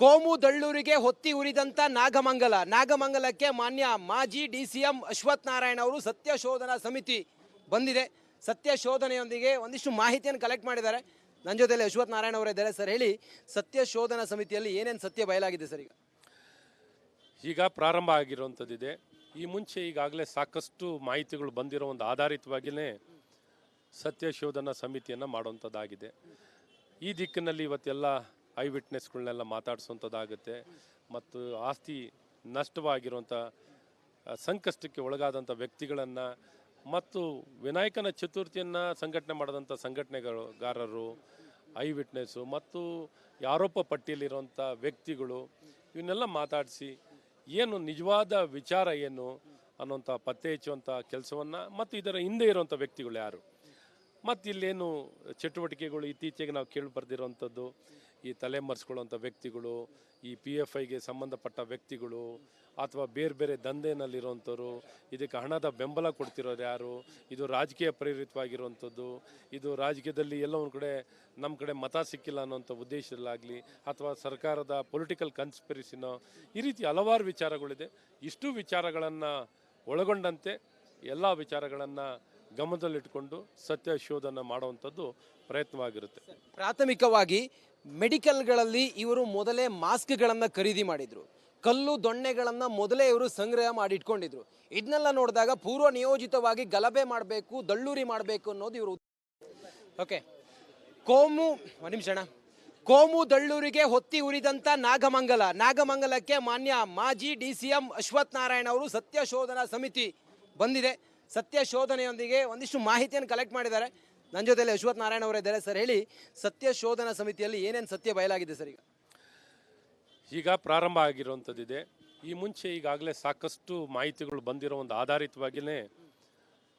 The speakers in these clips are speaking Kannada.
ಕೋಮು ದಳ್ಳೂರಿಗೆ ಹೊತ್ತಿ ಉರಿದಂತ ನಾಗಮಂಗಲ. ನಾಗಮಂಗಲಕ್ಕೆ ಮಾನ್ಯ ಮಾಜಿ D C M Ashwath Narayana ಅವರು ಸತ್ಯ ಶೋಧನಾ ಸಮಿತಿ ಬಂದಿದೆ. ಸತ್ಯ ಶೋಧನೆಯೊಂದಿಗೆ ಒಂದಿಷ್ಟು ಮಾಹಿತಿಯನ್ನು ಕಲೆಕ್ಟ್ ಮಾಡಿದ್ದಾರೆ. ನನ್ನ ಜೊತೆಯಲ್ಲಿ ಅಶ್ವಥ್ ನಾರಾಯಣ ಅವರಿದ್ದಾರೆ ಸರ್, ಹೇಳಿ, ಸತ್ಯ ಶೋಧನಾ ಸಮಿತಿಯಲ್ಲಿ ಏನೇನು ಸತ್ಯ ಬಯಲಾಗಿದೆ ಸರ್ ಈಗ? ಈಗ ಪ್ರಾರಂಭ ಆಗಿರುವಂಥದ್ದಿದೆ. ಈ ಮುಂಚೆ ಈಗಾಗಲೇ ಸಾಕಷ್ಟು ಮಾಹಿತಿಗಳು ಬಂದಿರೋ ಒಂದು ಆಧಾರಿತವಾಗಿಯೇ ಸತ್ಯ ಶೋಧನಾ ಸಮಿತಿಯನ್ನು ಮಾಡುವಂಥದ್ದಾಗಿದೆ. ಈ ದಿಕ್ಕಿನಲ್ಲಿ ಇವತ್ತೆಲ್ಲ ಐ ವಿಟ್ನೆಸ್ಗಳನ್ನೆಲ್ಲ ಮಾತಾಡಿಸುವಂಥದ್ದಾಗುತ್ತೆ ಮತ್ತು ಆಸ್ತಿ ನಷ್ಟವಾಗಿರುವಂಥ ಸಂಕಷ್ಟಕ್ಕೆ ಒಳಗಾದಂಥ ವ್ಯಕ್ತಿಗಳನ್ನು ಮತ್ತು ವಿನಾಯಕನ ಚತುರ್ಥಿಯನ್ನು ಸಂಘಟನೆ ಮಾಡಿದಂಥ ಸಂಘಟನೆಗಾರರು ಐ ವಿಟ್ನೆಸ್ಸು ಮತ್ತು ಆರೋಪ ಪಟ್ಟಿಯಲ್ಲಿರುವಂಥ ವ್ಯಕ್ತಿಗಳು ಇವನ್ನೆಲ್ಲ ಮಾತಾಡಿಸಿ ಏನು ನಿಜವಾದ ವಿಚಾರ ಏನು ಅನ್ನೋಂಥ ಪತ್ತೆ ಹಚ್ಚುವಂಥ ಕೆಲಸವನ್ನು ಮತ್ತು ಇದರ ಹಿಂದೆ ಇರುವಂಥ ವ್ಯಕ್ತಿಗಳು ಯಾರು? ಮತ್ತು ಇಲ್ಲೇನು ಚಟುವಟಿಕೆಗಳು ಇತ್ತೀಚೆಗೆ ನಾವು ಕೇಳಿ ಬರ್ದಿರೋವಂಥದ್ದು ಈ ತಲೆಮರೆಸ್ಕೊಳ್ಳುವಂಥ ವ್ಯಕ್ತಿಗಳು, ಈ ಪಿ ಎಫ್ ಐಗೆ ಸಂಬಂಧಪಟ್ಟ ವ್ಯಕ್ತಿಗಳು ಅಥವಾ ಬೇರೆ ಬೇರೆ ದಂಧೆನಲ್ಲಿರುವಂಥವ್ರು ಇದಕ್ಕೆ ಹಣದ ಬೆಂಬಲ ಕೊಡ್ತಿರೋರು ಯಾರು? ಇದು ರಾಜಕೀಯ ಪ್ರೇರಿತವಾಗಿರುವಂಥದ್ದು. ಇದು ರಾಜಕೀಯದಲ್ಲಿ ಎಲ್ಲ ಒಂದು ಕಡೆ ನಮ್ಮ ಕಡೆ ಮತ ಸಿಕ್ಕಿಲ್ಲ ಅನ್ನೋಂಥ ಉದ್ದೇಶದಲ್ಲಾಗಲಿ ಅಥವಾ ಸರ್ಕಾರದ ಪೊಲಿಟಿಕಲ್ ಕನ್ಸ್ಪಿರಿಸಿನೋ ಈ ರೀತಿ ಹಲವಾರು ವಿಚಾರಗಳಿದೆ. ಇಷ್ಟು ವಿಚಾರಗಳನ್ನು ಒಳಗೊಂಡಂತೆ ಎಲ್ಲ ವಿಚಾರಗಳನ್ನು ಗಮನದಲ್ಲಿಟ್ಕೊಂಡು ಸತ್ಯ ಶೋಧನ ಮಾಡುವಂಥದ್ದು ಪ್ರಯತ್ನವಾಗಿರುತ್ತೆ. ಪ್ರಾಥಮಿಕವಾಗಿ ಮೆಡಿಕಲ್ಗಳಲ್ಲಿ ಇವರು ಮೊದಲೇ ಮಾಸ್ಕ್ಗಳನ್ನು ಖರೀದಿ ಮಾಡಿದರು. ಕಲ್ಲು ದೊಣ್ಣೆಗಳನ್ನು ಮೊದಲೇ ಇವರು ಸಂಗ್ರಹ ಮಾಡಿ ಇಟ್ಕೊಂಡಿದ್ರು ಇದನ್ನೆಲ್ಲ ನೋಡಿದಾಗ ಪೂರ್ವ ನಿಯೋಜಿತವಾಗಿ ಗಲಭೆ ಮಾಡಬೇಕು, ದಳ್ಳೂರಿ ಮಾಡಬೇಕು ಅನ್ನೋದು ಇವರು ಓಕೆ. ಕೋಮು ನಿಮಿಷಣ ಕೋಮು ದಳ್ಳೂರಿಗೆ ಹೊತ್ತಿ ಉರಿದಂಥ ನಾಗಮಂಗಲ. ನಾಗಮಂಗಲಕ್ಕೆ ಮಾನ್ಯ ಮಾಜಿ D C M Ashwath Narayana ಅವರು ಸತ್ಯ ಶೋಧನಾ ಸಮಿತಿ ಬಂದಿದೆ. ಸತ್ಯ ಶೋಧನೆಯೊಂದಿಗೆ ಒಂದಿಷ್ಟು ಮಾಹಿತಿಯನ್ನು ಕಲೆಕ್ಟ್ ಮಾಡಿದ್ದಾರೆ. ನನ್ನ ಜೊತೆಯಲ್ಲಿ ಅಶ್ವಥ್ ನಾರಾಯಣ ಅವರಿದ್ದಾರೆ ಸರ್, ಹೇಳಿ, ಸತ್ಯ ಶೋಧನಾ ಸಮಿತಿಯಲ್ಲಿ ಏನೇನು ಸತ್ಯ ಬಯಲಾಗಿದೆ ಸರ್ ಈಗ? ಈಗ ಪ್ರಾರಂಭ ಆಗಿರುವಂಥದ್ದಿದೆ. ಈ ಮುಂಚೆ ಈಗಾಗಲೇ ಸಾಕಷ್ಟು ಮಾಹಿತಿಗಳು ಬಂದಿರೋ ಒಂದು ಆಧಾರಿತವಾಗಿಯೇ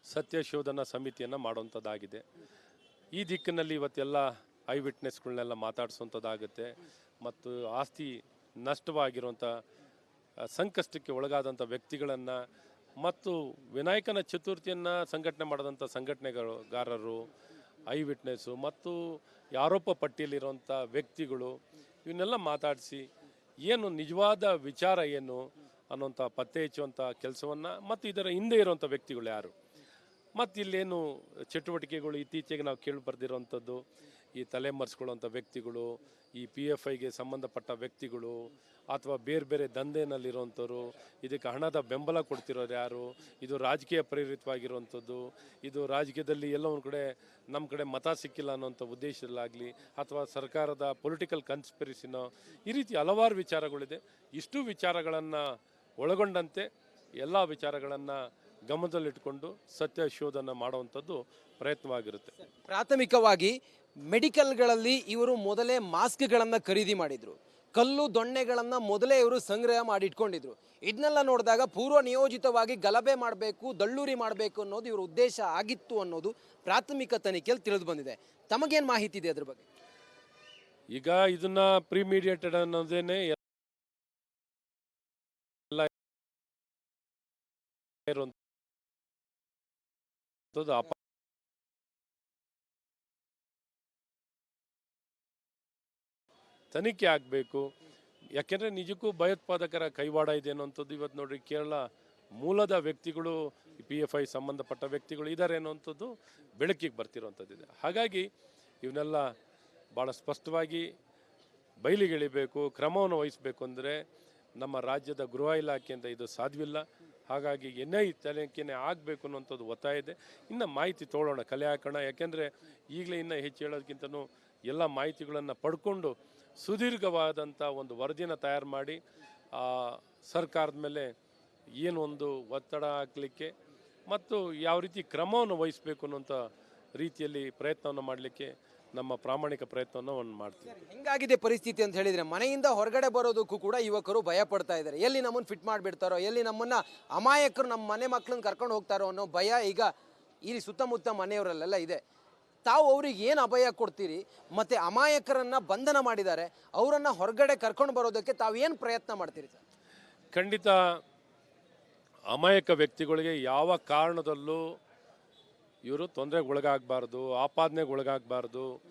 ಸತ್ಯ ಶೋಧನಾ ಸಮಿತಿಯನ್ನು ಮಾಡುವಂಥದ್ದಾಗಿದೆ. ಈ ದಿಕ್ಕಿನಲ್ಲಿ ಇವತ್ತೆಲ್ಲ ಐ ವಿಟ್ನೆಸ್ಗಳನ್ನೆಲ್ಲ ಮಾತಾಡಿಸುವಂಥದ್ದಾಗುತ್ತೆ ಮತ್ತು ಆಸ್ತಿ ನಷ್ಟವಾಗಿರುವಂಥ ಸಂಕಷ್ಟಕ್ಕೆ ಒಳಗಾದಂಥ ವ್ಯಕ್ತಿಗಳನ್ನು ಮತ್ತು ವಿನಾಯಕನ ಚತುರ್ಥಿಯನ್ನು ಸಂಘಟನೆ ಮಾಡಿದಂಥ ಸಂಘಟನೆಗಾರರು ಐ ವಿಟ್ನೆಸ್ಸು ಮತ್ತು ಆರೋಪ ಪಟ್ಟಿಯಲ್ಲಿರುವಂಥ ವ್ಯಕ್ತಿಗಳು ಇವನ್ನೆಲ್ಲ ಮಾತಾಡಿಸಿ ಏನು ನಿಜವಾದ ವಿಚಾರ ಏನು ಅನ್ನೋಂಥ ಪತ್ತೆ ಹಚ್ಚುವಂಥ ಕೆಲಸವನ್ನು ಮತ್ತು ಇದರ ಹಿಂದೆ ಇರುವಂಥ ವ್ಯಕ್ತಿಗಳು ಯಾರು? ಮತ್ತು ಇಲ್ಲೇನು ಚಟುವಟಿಕೆಗಳು ಇತ್ತೀಚೆಗೆ ನಾವು ಕೇಳಿ ಬರ್ದಿರೋವಂಥದ್ದು, ಈ ತಲೆಮರೆಸ್ಕೊಳ್ಳುವಂಥ ವ್ಯಕ್ತಿಗಳು, ಈ ಪಿ ಎಫ್ ಐಗೆ ಸಂಬಂಧಪಟ್ಟ ವ್ಯಕ್ತಿಗಳು, ಅಥವಾ ಬೇರೆ ಬೇರೆ ದಂಧೆನಲ್ಲಿರುವಂಥವ್ರು ಇದಕ್ಕೆ ಹಣದ ಬೆಂಬಲ ಕೊಡ್ತಿರೋರು ಯಾರು, ಇದು ರಾಜಕೀಯ ಪ್ರೇರಿತವಾಗಿರುವಂಥದ್ದು, ಇದು ರಾಜಕೀಯದಲ್ಲಿ ಎಲ್ಲೋ ಒಂದು ಕಡೆ, ನಮ್ಮ ಕಡೆ ಮತ ಸಿಕ್ಕಿಲ್ಲ ಅನ್ನೋಂಥ ಉದ್ದೇಶದಲ್ಲಾಗಲಿ, ಅಥವಾ ಸರ್ಕಾರದ ಪೊಲಿಟಿಕಲ್ ಕನ್ಸ್ಪಿರಿಸಿನೋ ಈ ರೀತಿ ಹಲವಾರು ವಿಚಾರಗಳಿದೆ. ಇಷ್ಟು ವಿಚಾರಗಳನ್ನು ಒಳಗೊಂಡಂತೆ, ಎಲ್ಲ ವಿಚಾರಗಳನ್ನು ಗಮನದಲ್ಲಿಟ್ಕೊಂಡು ಸತ್ಯ ಶೋಧನ ಮಾಡುವಂಥದ್ದು ಪ್ರಯತ್ನವಾಗಿರುತ್ತೆ. ಪ್ರಾಥಮಿಕವಾಗಿ ಮೆಡಿಕಲ್ಗಳಲ್ಲಿ ಇವರು ಮೊದಲೇ ಮಾಸ್ಕ್ಗಳನ್ನು ಖರೀದಿ ಮಾಡಿದ್ರು. ಕಲ್ಲು ದೊಣ್ಣೆಗಳನ್ನು ಮೊದಲೇ ಇವರು ಸಂಗ್ರಹ ಮಾಡಿ ಇಟ್ಕೊಂಡಿದ್ರು ಇದನ್ನೆಲ್ಲ ನೋಡಿದಾಗ ಪೂರ್ವ ನಿಯೋಜಿತವಾಗಿ ಗಲಭೆ ಮಾಡಬೇಕು ದಳ್ಳೂರಿ ಮಾಡಬೇಕು ಅನ್ನೋದು ಇವರ ಉದ್ದೇಶ ಆಗಿತ್ತು ಅನ್ನೋದು ಪ್ರಾಥಮಿಕ ತನಿಖೆಯಲ್ಲಿ ತಿಳಿದು ಬಂದಿದೆ ತಮಗೇನು ಮಾಹಿತಿ ಇದೆ ಅದ್ರ ಬಗ್ಗೆ? ಈಗ ಇದನ್ನ ಪ್ರಿಮೀಡಿಯೇಟೆಡ್ ಅನ್ನೋದೇನೆ ಎಲ್ಲ ತನಿಖೆ ಆಗಬೇಕು ಯಾಕೆಂದರೆ ನಿಜಕ್ಕೂ ಭಯೋತ್ಪಾದಕರ ಕೈವಾಡ ಇದೆ ಅನ್ನೋಂಥದ್ದು ಇವತ್ತು ನೋಡ್ರಿ ಕೇರಳ ಮೂಲದ ವ್ಯಕ್ತಿಗಳು ಪಿ ಎಫ್ ಐ ಸಂಬಂಧಪಟ್ಟ ವ್ಯಕ್ತಿಗಳು ಇದ್ದಾರೆ ಅನ್ನೋಂಥದ್ದು ಬೆಳಕಿಗೆ ಬರ್ತಿರೋವಂಥದ್ದಿದೆ ಹಾಗಾಗಿ ಇವನ್ನೆಲ್ಲ ಭಾಳ ಸ್ಪಷ್ಟವಾಗಿ ಬಯಲಿಗೆಳಿಬೇಕು ಕ್ರಮವನ್ನು ವಹಿಸಬೇಕು ಅಂದರೆ ನಮ್ಮ ರಾಜ್ಯದ ಗೃಹ ಇಲಾಖೆಯಿಂದ ಇದು ಸಾಧ್ಯವಿಲ್ಲ. ಹಾಗಾಗಿ ಎನ್ ಐ ತನಿಖೆನೇ ಆಗಬೇಕು ಅನ್ನೋಂಥದ್ದು ಒತ್ತಾಯ ಇದೆ. ಇನ್ನು ಮಾಹಿತಿ ತೊಗೊಳ್ಳೋಣ ಕಲೆ ಹಾಕೋಣ. ಯಾಕೆಂದರೆ ಈಗಲೇ ಇನ್ನೂ ಹೆಚ್ಚು ಹೇಳೋದಕ್ಕಿಂತನೂ ಎಲ್ಲ ಮಾಹಿತಿಗಳನ್ನು ಪಡ್ಕೊಂಡು ಸುದೀರ್ಘವಾದಂಥ ಒಂದು ವರದಿನ ತಯಾರು ಮಾಡಿ ಸರ್ಕಾರದ ಮೇಲೆ ಏನು ಒಂದು ಒತ್ತಡ ಹಾಕಲಿಕ್ಕೆ ಮತ್ತು ಯಾವ ರೀತಿ ಕ್ರಮವನ್ನು ವಹಿಸಬೇಕು ಅನ್ನೋಂಥ ರೀತಿಯಲ್ಲಿ ಪ್ರಯತ್ನವನ್ನು ಮಾಡಲಿಕ್ಕೆ ನಮ್ಮ ಪ್ರಾಮಾಣಿಕ ಪ್ರಯತ್ನವನ್ನು ಒಂದು ಮಾಡ್ತೀವಿ. ಹೆಂಗಾಗಿದೆ ಪರಿಸ್ಥಿತಿ ಅಂತ ಹೇಳಿದ್ರೆ ಮನೆಯಿಂದ ಹೊರಗಡೆ ಬರೋದಕ್ಕೂ ಕೂಡ ಯುವಕರು ಭಯ ಪಡ್ತಾ ಇದ್ದಾರೆ. ಎಲ್ಲಿ ನಮ್ಮನ್ನು ಫಿಟ್ ಮಾಡಿಬಿಡ್ತಾರೋ ಎಲ್ಲಿ ನಮ್ಮನ್ನ ಅಮಾಯಕರು ನಮ್ಮ ಮನೆ ಮಕ್ಕಳನ್ನ ಕರ್ಕೊಂಡು ಹೋಗ್ತಾರೋ ಅನ್ನೋ ಭಯ ಈಗ ಇಲ್ಲಿ ಸುತ್ತಮುತ್ತ ಮನೆಯವರಲ್ಲೆಲ್ಲ ಇದೆ. ತಾವು ಅವ್ರಿಗೆ ಏನು ಅಭಯ ಕೊಡ್ತೀರಿ? ಮತ್ತು ಅಮಾಯಕರನ್ನು ಬಂಧನ ಮಾಡಿದ್ದಾರೆ ಅವರನ್ನು ಹೊರಗಡೆ ಕರ್ಕೊಂಡು ಬರೋದಕ್ಕೆ ತಾವು ಏನು ಪ್ರಯತ್ನ ಮಾಡ್ತೀರಿ ಸರ್? ಖಂಡಿತ ಅಮಾಯಕ ವ್ಯಕ್ತಿಗಳಿಗೆ ಯಾವ ಕಾರಣದಲ್ಲೂ ಇವರು ತೊಂದರೆಗೆ ಒಳಗಾಗಬಾರ್ದು, ಆಪಾದನೆಗೆ ಒಳಗಾಗಬಾರ್ದು,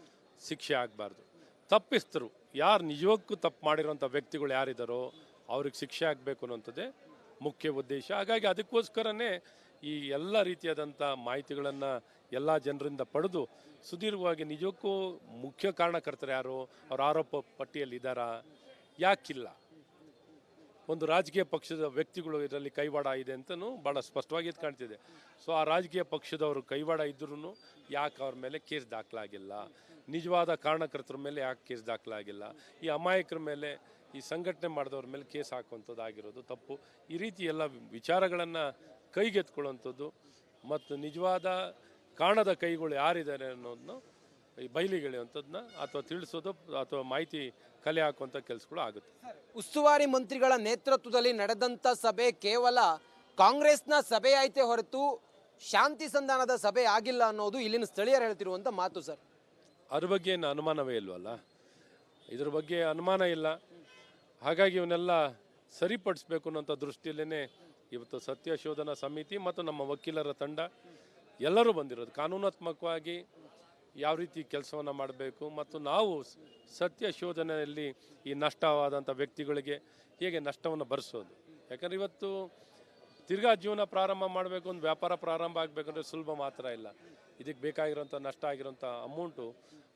ಶಿಕ್ಷೆ ಆಗಬಾರ್ದು. ತಪ್ಪಿಸ್ತರು. ಯಾರು ನಿಜಕ್ಕೂ ತಪ್ಪು ಮಾಡಿರೋಂಥ ವ್ಯಕ್ತಿಗಳು ಯಾರಿದ್ದಾರೋ ಅವ್ರಿಗೆ ಶಿಕ್ಷೆ ಆಗಬೇಕು ಅನ್ನೋಂಥದ್ದೇ ಮುಖ್ಯ ಉದ್ದೇಶ. ಹಾಗಾಗಿ ಅದಕ್ಕೋಸ್ಕರನೇ ಈ ಎಲ್ಲ ರೀತಿಯಾದಂಥ ಮಾಹಿತಿಗಳನ್ನು ಎಲ್ಲ ಜನರಿಂದ ಪಡೆದು ಸುದೀರ್ಘವಾಗಿ ನಿಜಕ್ಕೂ ಮುಖ್ಯ ಕಾರಣಕರ್ತರು ಯಾರು? ಅವ್ರ ಆರೋಪ ಪಟ್ಟಿಯಲ್ಲಿ ಇದ್ದಾರಾ? ಯಾಕಿಲ್ಲ. ಒಂದು ರಾಜಕೀಯ ಪಕ್ಷದ ವ್ಯಕ್ತಿಗಳು ಇದರಲ್ಲಿ ಕೈವಾಡ ಇದೆ ಅಂತಲೂ ಭಾಳ ಸ್ಪಷ್ಟವಾಗಿ ಇದು ಕಾಣ್ತಿದೆ. ಸೊ ಆ ರಾಜಕೀಯ ಪಕ್ಷದವರು ಕೈವಾಡ ಇದ್ರೂ ಯಾಕೆ ಅವ್ರ ಮೇಲೆ ಕೇಸ್ ದಾಖಲಾಗಿಲ್ಲ? ನಿಜವಾದ ಕಾರಣಕರ್ತರ ಮೇಲೆ ಯಾಕೆ ಕೇಸ್ ದಾಖಲಾಗಿಲ್ಲ? ಈ ಅಮಾಯಕರ ಮೇಲೆ, ಈ ಸಂಘಟನೆ ಮಾಡಿದವ್ರ ಮೇಲೆ ಕೇಸ್ ಹಾಕುವಂಥದ್ದು ಆಗಿರೋದು ತಪ್ಪು. ಈ ರೀತಿ ಎಲ್ಲ ವಿಚಾರಗಳನ್ನು ಕೈಗೆತ್ಕೊಳ್ಳುವಂಥದ್ದು ಮತ್ತು ನಿಜವಾದ ಕಾಣದ ಕೈಗಳು ಯಾರಿದ್ದಾರೆ ಅನ್ನೋದನ್ನ ಈ ಬಯಲಿಗೆಳೆಯುವಂಥದ್ದನ್ನ ಅಥವಾ ತಿಳಿಸೋದು ಅಥವಾ ಮಾಹಿತಿ ಕಲೆ ಹಾಕುವಂಥ ಕೆಲಸಗಳು ಆಗುತ್ತೆ. ಉಸ್ತುವಾರಿ ಮಂತ್ರಿಗಳ ನೇತೃತ್ವದಲ್ಲಿ ನಡೆದಂಥ ಸಭೆ ಕೇವಲ ಕಾಂಗ್ರೆಸ್ನ ಸಭೆ ಐತೆ ಹೊರತು ಶಾಂತಿ ಸಂಧಾನದ ಸಭೆ ಆಗಿಲ್ಲ ಅನ್ನೋದು ಇಲ್ಲಿನ ಸ್ಥಳೀಯರು ಹೇಳ್ತಿರುವಂಥ ಮಾತು ಸರ್. ಅದ್ರ ಬಗ್ಗೆ ಏನು ಅನುಮಾನವೇ ಇಲ್ವಲ್ಲ? ಇದ್ರ ಬಗ್ಗೆ ಅನುಮಾನ ಇಲ್ಲ. ಹಾಗಾಗಿ ಇವನ್ನೆಲ್ಲ ಸರಿಪಡಿಸ್ಬೇಕು ಅನ್ನೋಂಥ ದೃಷ್ಟಿಯಲ್ಲೇ ಇವತ್ತು ಸತ್ಯ ಶೋಧನಾ ಸಮಿತಿ ಮತ್ತು ನಮ್ಮ ವಕೀಲರ ತಂಡ ಎಲ್ಲರೂ ಬಂದಿರೋದು. ಕಾನೂನಾತ್ಮಕವಾಗಿ ಯಾವ ರೀತಿ ಕೆಲಸವನ್ನು ಮಾಡಬೇಕು ಮತ್ತು ನಾವು ಸತ್ಯ ಶೋಧನೆಯಲ್ಲಿ ಈ ನಷ್ಟವಾದಂಥ ವ್ಯಕ್ತಿಗಳಿಗೆ ಹೇಗೆ ನಷ್ಟವನ್ನು ಭರಿಸೋದು ಯಾಕಂದ್ರೆ ಇವತ್ತು ತಿರ್ಗಾ ಜೀವನ ಪ್ರಾರಂಭ ಮಾಡಬೇಕು ಒಂದು ವ್ಯಾಪಾರ ಪ್ರಾರಂಭ ಆಗಬೇಕಂದ್ರೆ ಸುಲಭ ಮಾತ್ರ ಇಲ್ಲ. ಇದಕ್ಕೆ ಬೇಕಾಗಿರೋಂಥ ನಷ್ಟ ಆಗಿರೋಂಥ ಅಮೌಂಟು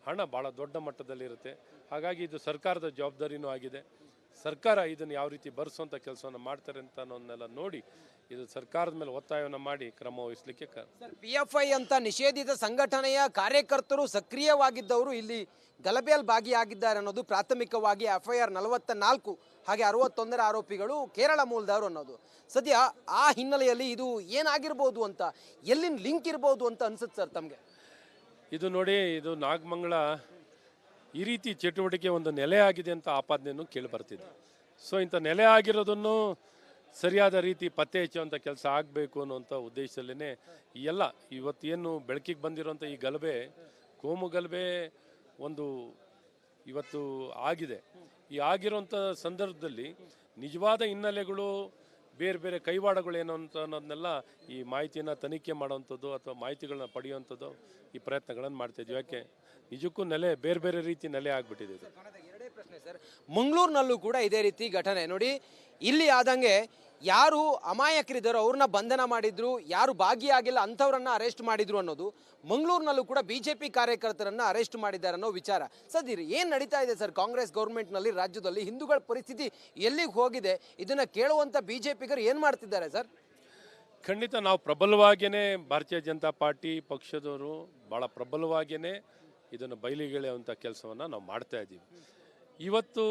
ಹಣ ಭಾಳ ದೊಡ್ಡ ಮಟ್ಟದಲ್ಲಿರುತ್ತೆ. ಹಾಗಾಗಿ ಇದು ಸರ್ಕಾರದ ಜವಾಬ್ದಾರಿನೂ ಆಗಿದೆ. ಸರ್ಕಾರ ಇದನ್ನು ಯಾವ ರೀತಿ ಭರಿಸುವಂಥ ಕೆಲಸವನ್ನು ಮಾಡ್ತಾರೆ ಅಂತ ಅನ್ನೋದನ್ನೆಲ್ಲ ನೋಡಿ ಇದು ಸರ್ಕಾರದ ಮೇಲೆ ಒತ್ತಾಯವನ್ನು ಮಾಡಿ ಕ್ರಮ ವಹಿಸಲಿಕ್ಕೆ ಸರ್ ಪಿ ಎಫ್ ಐ ಅಂತ ನಿಷೇಧಿತ ಸಂಘಟನೆಯ ಕಾರ್ಯಕರ್ತರು ಸಕ್ರಿಯವಾಗಿದ್ದವರು ಇಲ್ಲಿ ಗಲಭೆಯಲ್ಲಿ ಭಾಗಿಯಾಗಿದ್ದಾರೆ ಅನ್ನೋದು ಪ್ರಾಥಮಿಕವಾಗಿ ಎಫ್ ಐ ಆರ್ ನಲವತ್ತ ನಾಲ್ಕು ಹಾಗೆ ಅರವತ್ತೊಂದರ ಆರೋಪಿಗಳು ಕೇರಳ ಮೂಲದವರು ಅನ್ನೋದು. ಸದ್ಯ ಆ ಹಿನ್ನೆಲೆಯಲ್ಲಿ ಇದು ಏನಾಗಿರ್ಬೋದು ಅಂತ ಎಲ್ಲಿನ ಲಿಂಕ್ ಇರ್ಬೋದು ಅಂತ ಅನ್ಸುತ್ತೆ ಸರ್ ತಮಗೆ? ಇದು ನೋಡಿ ಇದು ನಾಗಮಂಗಲ ಈ ರೀತಿ ಚಟುವಟಿಕೆ ಒಂದು ನೆಲೆ ಆಗಿದೆ ಅಂತ ಆಪಾದನೆಯನ್ನು ಕೇಳಿ ಬರ್ತಿದೆ ಸೊ ಇಂಥ ನೆಲೆ ಆಗಿರೋದನ್ನು ಸರಿಯಾದ ರೀತಿ ಪತ್ತೆ ಹಚ್ಚುವಂಥ ಕೆಲಸ ಆಗಬೇಕು ಅನ್ನುವಂಥ ಉದ್ದೇಶದಲ್ಲೇ ಎಲ್ಲ ಇವತ್ತೇನು ಬೆಳಕಿಗೆ ಬಂದಿರೋಂಥ ಈ ಗಲಭೆ, ಕೋಮು ಗಲಭೆ ಒಂದು ಇವತ್ತು ಆಗಿದೆ. ಈ ಆಗಿರುವಂಥ ಸಂದರ್ಭದಲ್ಲಿ ನಿಜವಾದ ಹಿನ್ನೆಲೆಗಳು ಬೇರೆ ಬೇರೆ ಕೈವಾಡಗಳು ಏನು ಅಂತ ಅನ್ನೋದನ್ನೆಲ್ಲ ಈ ಮಾಹಿತಿಯನ್ನು ತನಿಖೆ ಮಾಡುವಂಥದ್ದು ಅಥವಾ ಮಾಹಿತಿಗಳನ್ನ ಪಡೆಯುವಂಥದ್ದು ಈ ಪ್ರಯತ್ನಗಳನ್ನು ಮಾಡ್ತಾ ಇದ್ವಿ. ಯಾಕೆ? ನಿಜಕ್ಕೂ ನೆಲೆ ಬೇರೆ ಬೇರೆ ರೀತಿ ನೆಲೆ ಆಗಿಬಿಟ್ಟಿದೆ ಎರಡೇ ಪ್ರಶ್ನೆ ಸರ್. ಮಂಗಳೂರಿನಲ್ಲೂ ಕೂಡ ಇದೇ ರೀತಿ ಘಟನೆ. ನೋಡಿ, ಇಲ್ಲಿ ಆದಂಗೆ ಯಾರು ಅಮಾಯಕರಿದ್ದಾರೋ, ಅವ್ರನ್ನ ಬಂಧನ ಮಾಡಿದ್ರು, ಯಾರು ಭಾಗಿಯಾಗಿಲ್ಲ, ಅಂಥವ್ರನ್ನ ಅರೆಸ್ಟ್ ಮಾಡಿದ್ರು ಅನ್ನೋದು ಮಂಗಳೂರಿನಲ್ಲೂ ಕೂಡ ಬಿ ಜೆ ಪಿ ಕಾರ್ಯಕರ್ತರನ್ನ ಅರೆಸ್ಟ್ ಮಾಡಿದ್ದಾರೆ ಅನ್ನೋ ವಿಚಾರ. ಸದ್ಯ ಏನ್ ನಡೀತಾ ಇದೆ ಸರ್ ಕಾಂಗ್ರೆಸ್ ಗೌರ್ಮೆಂಟ್ನಲ್ಲಿ, ರಾಜ್ಯದಲ್ಲಿ? ಹಿಂದೂಗಳ ಪರಿಸ್ಥಿತಿ ಎಲ್ಲಿಗೆ ಹೋಗಿದೆ? ಇದನ್ನ ಕೇಳುವಂತ ಪಿಗರು ಏನ್ ಮಾಡ್ತಿದ್ದಾರೆ ಸರ್? ಖಂಡಿತ ನಾವು ಪ್ರಬಲವಾಗಿಯೇ ಭಾರತೀಯ ಜನತಾ ಪಾರ್ಟಿ ಪಕ್ಷದವರು ಭಾಳ ಪ್ರಬಲವಾಗಿಯೇ ಇದನ್ನು ಬಯಲಿಗೆಳೆಯುವಂಥ ಕೆಲಸವನ್ನು ನಾವು ಮಾಡ್ತಾ ಇದ್ದೀವಿ. ಇವತ್ತು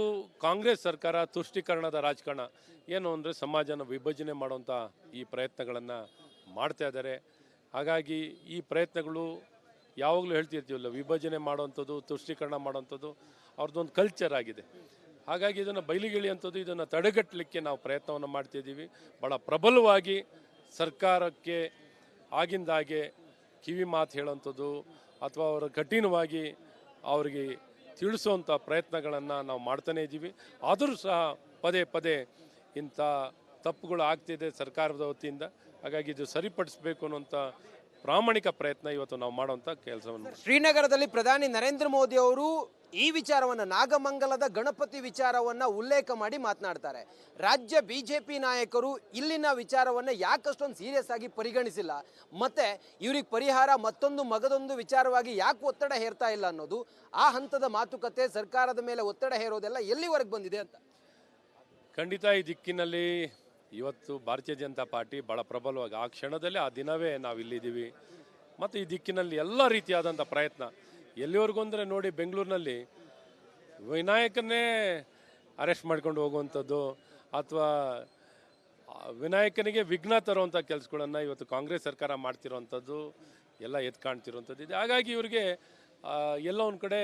ಕಾಂಗ್ರೆಸ್ ಸರ್ಕಾರ ತುಷ್ಟೀಕರಣದ ರಾಜಕಾರಣ ಏನು ಅಂದರೆ ಸಮಾಜನ ವಿಭಜನೆ ಮಾಡುವಂಥ ಈ ಪ್ರಯತ್ನಗಳನ್ನು ಮಾಡ್ತಾ ಇದ್ದಾರೆ. ಹಾಗಾಗಿ ಈ ಪ್ರಯತ್ನಗಳು ಯಾವಾಗಲೂ ಹೇಳ್ತಿರ್ತೀವಲ್ಲ, ವಿಭಜನೆ ಮಾಡುವಂಥದ್ದು, ತುಷ್ಟೀಕರಣ ಮಾಡುವಂಥದ್ದು ಅವ್ರದ್ದೊಂದು ಕಲ್ಚರ್ ಆಗಿದೆ. ಹಾಗಾಗಿ ಇದನ್ನು ಬಯಲಿಗೆಳೆಯುವಂಥದ್ದು ಇದನ್ನು ತಡೆಗಟ್ಟಲಿಕ್ಕೆ ನಾವು ಪ್ರಯತ್ನವನ್ನು ಮಾಡ್ತಿದ್ದೀವಿ ಭಾಳ ಪ್ರಬಲವಾಗಿ ಸರ್ಕಾರಕ್ಕೆ ಆಗಿಂದಾಗೆ ಕಿವಿ ಮಾತು ಹೇಳೋವಂಥದ್ದು ಅಥವಾ ಅವರು ಕಠಿಣವಾಗಿ ಅವರಿಗೆ ತಿಳಿಸುವಂಥ ಪ್ರಯತ್ನಗಳನ್ನು ನಾವು ಮಾಡ್ತಾನೇ ಇದ್ದೀವಿ. ಆದರೂ ಸಹ ಪದೇ ಪದೇ ಇಂಥ ತಪ್ಪುಗಳು ಆಗ್ತಿದೆ ಸರ್ಕಾರದ ವತಿಯಿಂದ. ಹಾಗಾಗಿ ಇದು ಸರಿಪಡಿಸಬೇಕು ಅನ್ನುವಂಥ ಪ್ರಾಮಾಣಿಕ ಪ್ರಯತ್ನ ಇವತ್ತು ನಾವು ಮಾಡುವಂಥ ಕೆಲಸವನ್ನು ಶ್ರೀನಗರದಲ್ಲಿ ಪ್ರಧಾನಿ ನರೇಂದ್ರ ಮೋದಿ ಅವರು ಈ ವಿಚಾರವನ್ನ ನಾಗಮಂಗಲದ ಗಣಪತಿ ವಿಚಾರವನ್ನ ಉಲ್ಲೇಖ ಮಾಡಿ ಮಾತನಾಡ್ತಾರೆ. ರಾಜ್ಯ ಬಿಜೆಪಿ ನಾಯಕರು ಇಲ್ಲಿನ ವಿಚಾರವನ್ನ ಯಾಕಷ್ಟೊಂದು ಸೀರಿಯಸ್ ಆಗಿ ಪರಿಗಣಿಸಿಲ್ಲ. ಮತ್ತೆ ಇವ್ರಿಗೆ ಪರಿಹಾರ ಮತ್ತೊಂದು ಮಗದೊಂದು ವಿಚಾರವಾಗಿ ಯಾಕೆ ಒತ್ತಡ ಹೇರ್ತಾ ಇಲ್ಲ ಅನ್ನೋದು ಆ ಹಂತದ ಮಾತುಕತೆ ಸರ್ಕಾರದ ಮೇಲೆ ಒತ್ತಡ ಹೇರೋದೆಲ್ಲ ಎಲ್ಲಿವರೆಗೆ ಬಂದಿದೆ ಅಂತ? ಖಂಡಿತ ಈ ದಿಕ್ಕಿನಲ್ಲಿ ಇವತ್ತು ಭಾರತೀಯ ಜನತಾ ಪಾರ್ಟಿ ಭಾಳ ಪ್ರಬಲವಾಗಿ ಆ ಕ್ಷಣದಲ್ಲಿ ಆ ದಿನವೇ ನಾವು ಇಲ್ಲಿದ್ದೀವಿ ಮತ್ತು ಈ ದಿಕ್ಕಿನಲ್ಲಿ ಎಲ್ಲ ರೀತಿಯಾದಂಥ ಪ್ರಯತ್ನ. ಎಲ್ಲಿವರೆಗೂ ಅಂದರೆ ನೋಡಿ ಬೆಂಗಳೂರಿನಲ್ಲಿ ವಿನಾಯಕನೇ ಅರೆಸ್ಟ್ ಮಾಡ್ಕೊಂಡು ಹೋಗುವಂಥದ್ದು ಅಥವಾ ವಿನಾಯಕನಿಗೆ ವಿಘ್ನ ತರುವಂಥ ಕೆಲಸಗಳನ್ನು ಇವತ್ತು ಕಾಂಗ್ರೆಸ್ ಸರ್ಕಾರ ಮಾಡ್ತಿರೋವಂಥದ್ದು, ಎಲ್ಲ ಎದ್ದು ಕಾಣ್ತಿರುವಂಥದ್ದು ಇದೆ. ಹಾಗಾಗಿ ಇವರಿಗೆ ಎಲ್ಲ ಎಲ್ಲೋ ಒಂದು ಕಡೆ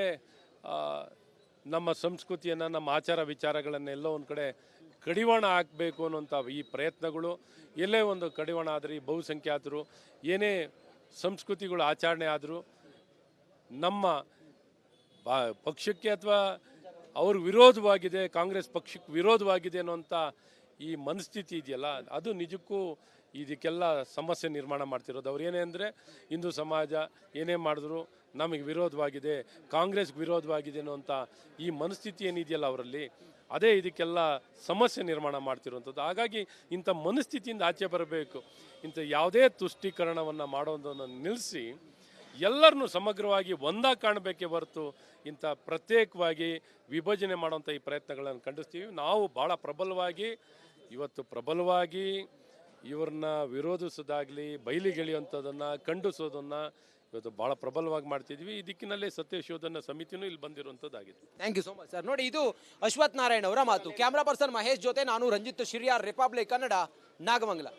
ನಮ್ಮ ಸಂಸ್ಕೃತಿಯನ್ನು, ನಮ್ಮ ಆಚಾರ ವಿಚಾರಗಳನ್ನೆಲ್ಲ ಒಂದು ಕಡೆ ಕಡಿವಾಣ ಹಾಕಬೇಕು ಅನ್ನೋಂಥ ಈ ಪ್ರಯತ್ನಗಳು, ಎಲ್ಲೇ ಒಂದು ಕಡಿವಾಣ ಆದರೆ ಈ ಬಹುಸಂಖ್ಯಾತರು, ಏನೇ ಸಂಸ್ಕೃತಿಗಳು ಆಚರಣೆ ಆದರೂ ನಮ್ಮ ಪಕ್ಷಕ್ಕೆ ಅಥವಾ ಅವ್ರ ವಿರೋಧವಾಗಿದೆ, ಕಾಂಗ್ರೆಸ್ ಪಕ್ಷಕ್ಕೆ ವಿರೋಧವಾಗಿದೆ ಅನ್ನೋಂಥ ಈ ಮನಸ್ಥಿತಿ ಇದೆಯಲ್ಲ, ಅದು ನಿಜಕ್ಕೂ ಇದಕ್ಕೆಲ್ಲ ಸಮಸ್ಯೆ ನಿರ್ಮಾಣ ಮಾಡ್ತಿರೋದು. ಅವ್ರು ಏನೇ ಅಂದರೆ ಹಿಂದೂ ಸಮಾಜ ಏನೇ ಮಾಡಿದ್ರು ನಮಗೆ ವಿರೋಧವಾಗಿದೆ, ಕಾಂಗ್ರೆಸ್ಗೆ ವಿರೋಧವಾಗಿದೆ ಅನ್ನೋಂಥ ಈ ಮನಸ್ಥಿತಿ ಏನಿದೆಯಲ್ಲ ಅವರಲ್ಲಿ ಅದೇ ಇದಕ್ಕೆಲ್ಲ ಸಮಸ್ಯೆ ನಿರ್ಮಾಣ ಮಾಡ್ತಿರುವಂಥದ್ದು. ಹಾಗಾಗಿ ಇಂಥ ಮನಸ್ಥಿತಿಯಿಂದ ಆಚೆ ಬರಬೇಕು. ಇಂಥ ಯಾವುದೇ ತುಷ್ಟೀಕರಣವನ್ನು ಮಾಡೋದನ್ನು ನಿಲ್ಲಿಸಿ ಎಲ್ಲರನ್ನೂ ಸಮಗ್ರವಾಗಿ ಒಂದಾಗಿ ಕಾಣಬೇಕೇ ಹೊರತು ಇಂಥ ಪ್ರತ್ಯೇಕವಾಗಿ ವಿಭಜನೆ ಮಾಡುವಂಥ ಈ ಪ್ರಯತ್ನಗಳನ್ನು ಖಂಡಿಸ್ತೀವಿ. ನಾವು ಭಾಳ ಪ್ರಬಲವಾಗಿ, ಇವತ್ತು ಪ್ರಬಲವಾಗಿ ಇವ್ರನ್ನ ವಿರೋಧಿಸೋದಾಗಲಿ ಬಯಲಿಗೆಳೆಯುವಂಥದ್ದನ್ನು ಖಂಡಿಸೋದನ್ನು ಇವತ್ತು ಬಹಳ ಪ್ರಬಲವಾಗಿ ಮಾಡ್ತಿದ್ವಿ. ಈ ದಿಕ್ಕಿನಲ್ಲೇ ಸತ್ಯಶೋಧನ ಸಮಿತಿನೂ ಇಲ್ಲಿ ಬಂದಿರುವಂಥದ್ದಾಗಿದೆ. Thank you so much sir ನೋಡಿ, ಇದು ಅಶ್ವಥ್ ನಾರಾಯಣ್ ಅವರ ಮಾತು. ಕ್ಯಾಮ್ರಾ ಪರ್ಸನ್ ಮಹೇಶ್ ಜೊತೆ ನಾನು ರಂಜಿತ್ ಶಿರಿಯಾರ್ ರಿಪಬ್ಲಿಕ್ ಕನ್ನಡ ನಾಗಮಂಗಲ.